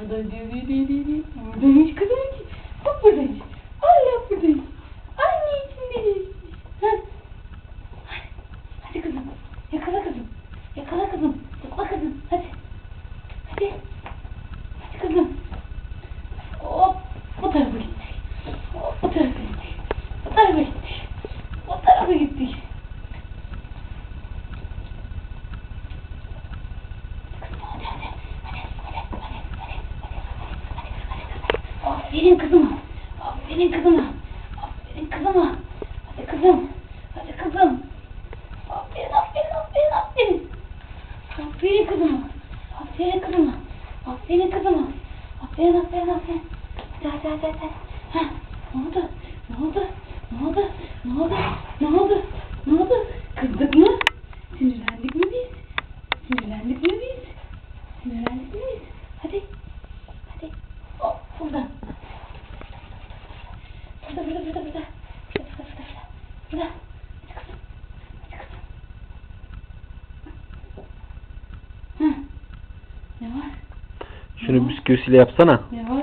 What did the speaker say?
Burada dedi dedi dedi. Burada hiç kızım ki. Bak buradayız. Hala buradayız. Anneciğim benim. Heh. Hadi kızım. Yakala kızım. Yakala kızım. Tutma kızım. Hadi. Hadi. Hadi kızım. Hop. Bu tarafa gittik. Hop bu tarafa gittik. Bu tarafa gittik. Aferin kızıma. Aferin kızıma. Aferin kızıma. Hadi kızım. Hadi kızım. Aferin aferin aferin aferin. Aferin kızıma. Aferin kızıma. Aferin kızıma. Aferin aferin aferin. Hadi hadi hadi hadi. Heh, ne oldu? Ne oldu? Ne oldu? Ne oldu? Ne oldu? Ne oldu? Kızdık mı? Sinirlendik mi biz? Sinirlendik mi biz? Sinirlendik mi biz? Hadi. Hadi. Hop buradan. Burada burada burada burada. Burada burada burada. Burada. Burada. Hadi kızım. Hadi kızım. Hı. Ne var? Şunu bisküvisiyle yapsana. Ne var?